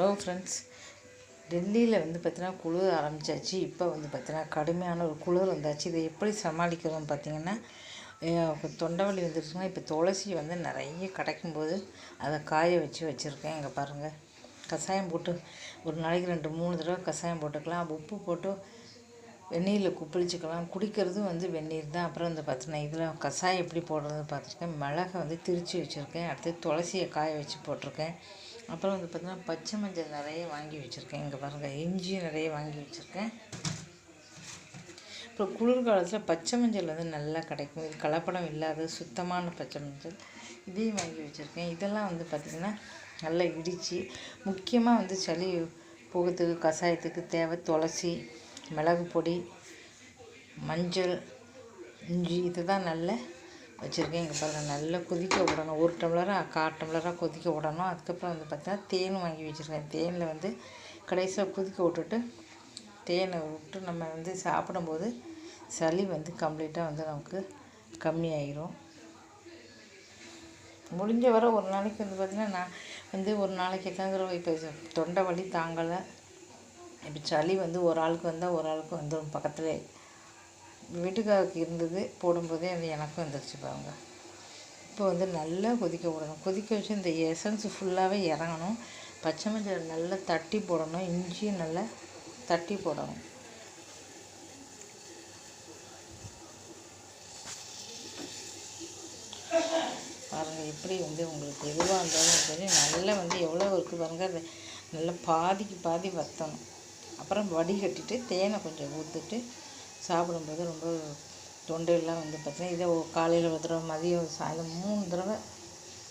Hello friends டெல்லியில் வந்து பார்த்தீங்கன்னா குளிர் ஆரம்பிச்சாச்சு. இப்போ வந்து பார்த்தீங்கன்னா கடுமையான ஒரு குளிர் வந்தாச்சு. இதை எப்படி சமாளிக்கிறோம் பார்த்தீங்கன்னா அஹ் தொண்டை வந்துருச்சுன்னா இப்போ துளசி வந்து நிறைய கிடைக்கும்போது அதை காய வச்சு வச்சுருக்கேன். இங்கே பாருங்கள் கஷாயம் போட்டு ஒரு நாளைக்கு ரெண்டு மூணு தடவை கஷாயம் போட்டுக்கலாம். உப்பு போட்டு வெந்நீரில் குப்பளிச்சுக்கலாம். குடிக்கிறதும் வந்து வெந்நீர் தான். அப்புறம் இந்த பார்த்தீங்கன்னா இதில் கஷாயம் எப்படி போடுறதுன்னு பார்த்துருக்கேன் மிளகை வந்து திரிச்சு வச்சுருக்கேன். அடுத்து துளசியை காய வச்சு போட்டிருக்கேன். அப்புறம் வந்து பார்த்திங்கன்னா பச்சை மஞ்சள் நிறைய வாங்கி வச்சுருக்கேன். இங்கே பாருங்கள் இஞ்சியும் நிறைய வாங்கி வச்சுருக்கேன். அப்புறம் குளிர்காலத்தில் பச்சை மஞ்சள் வந்து நல்லா கிடைக்கும். இது கலப்படம் இல்லாத சுத்தமான பச்சை மஞ்சள். இதையும் வாங்கி வச்சுருக்கேன். இதெல்லாம் வந்து பார்த்திங்கன்னா நல்லா இடித்து முக்கியமாக வந்து சளி போகிறதுக்கு கஷாயத்துக்கு தேவை துளசி மிளகு பொடி மஞ்சள் இஞ்சி இதுதான் நல்லா வச்சுருக்கேன். இங்கே பாருங்கள் நல்லா கொதிக்க விடணும். ஒரு டம்ளராக கால் டம்ளராக கொதிக்க விடணும். அதுக்கப்புறம் வந்து பார்த்தா தேன் வாங்கி வச்சுருக்கேன். தேனில் வந்து கடைசியாக கொதிக்க விட்டுட்டு தேனை விட்டு நம்ம வந்து சாப்பிடும்போது சளி வந்து கம்ப்ளீட்டாக வந்து நமக்கு கம்மியாயிரும். முடிஞ்ச வரை ஒரு நாளைக்கு வந்து பார்த்திங்கன்னா நான் வந்து ஒரு நாளைக்கு எத்தனை இப்போ தொண்டை வலி தாங்கலை. இப்போ சளி வந்து ஒரு ஆளுக்கு வந்தால் ஒரு ஆளுக்கு வந்துடும் பக்கத்துலேயே வீட்டுக்காருக்கு இருந்தது போடும்போதே அது எனக்கும் வந்துருச்சு பாருங்க. இப்போ வந்து நல்லா கொதிக்க விடணும். கொதிக்க வச்சு இந்த எசன்ஸ் ஃபுல்லாகவே இறங்கணும். பச்சை மஞ்சள் நல்லா தட்டி போடணும். இஞ்சியும் நல்லா தட்டி போடணும். பாருங்கள் எப்படி வந்து உங்களுக்கு எதுவாக இருந்தாலும் சரி நல்லா வந்து எவ்வளோ இருக்குது பாருங்கள் அதை நல்லா பாதிக்கு பாதி வற்றணும் அப்புறம் வடிகட்டிட்டு தேனை கொஞ்சம் ஊற்றுட்டு சாப்பிடும்போது ரொம்ப தொண்டையெல்லாம் வந்து பார்த்தீங்கன்னா இதை காலையில் ஒரு தடவை மதியம் சாயந்தரம் மூணு தடவை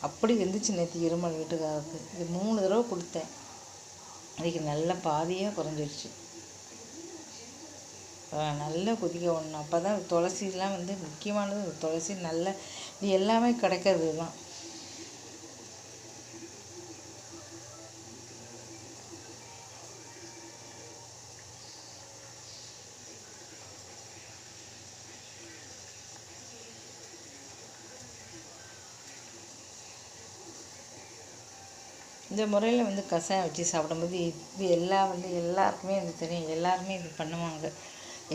அப்படி இருந்துச்சு நேற்று இருமல் வீட்டுக்காரருக்கு. இது மூணு தடவை கொடுத்தேன். அதுக்கு நல்ல பாதியாக குறைஞ்சிருச்சு. நல்லா கொதிக்க விடணும் அப்போ தான் துளசிலாம் வந்து முக்கியமானது துளசி நல்ல இது எல்லாமே கிடைக்கிறது தான் இந்த முறையில் வந்து கஷாயம் வச்சு சாப்பிடும்போது இது எல்லா வந்து எல்லாருக்குமே வந்து தெரியும். எல்லாருமே இது பண்ணுவாங்க.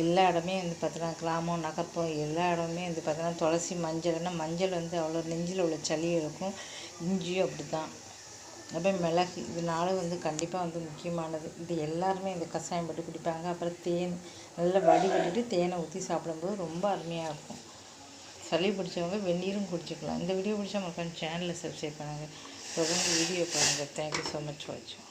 எல்லா இடமே வந்து பார்த்தீங்கன்னா கிராமம் நகர்ப்புறம் எல்லா இடமே வந்து பார்த்தீங்கன்னா துளசி மஞ்சள்னா மஞ்சள் வந்து அவ்வளோ நெஞ்சில் உள்ள சளி இருக்கும். இஞ்சியும் அப்படி தான் அப்புறம் மிளகு இது வந்து கண்டிப்பாக வந்து முக்கியமானது. இது எல்லாருமே இந்த கஷாயம் போட்டு குடிப்பாங்க. அப்புறம் தேன் நல்லா வடிகட்டிட்டு தேனை ஊற்றி சாப்பிடும்போது ரொம்ப அருமையாக இருக்கும். சளி பிடிச்சவங்க வெந்நீரும் குடிச்சிக்கலாம். இந்த வீடியோ பிடிச்சா மக்கள் சேனலை சப்ஸ்கிரைப் பண்ணுங்கள் தொடர்ந்து வீடியோ பாருங்கள் தேங்க்யூ ஸோ மச் வாட்சிங்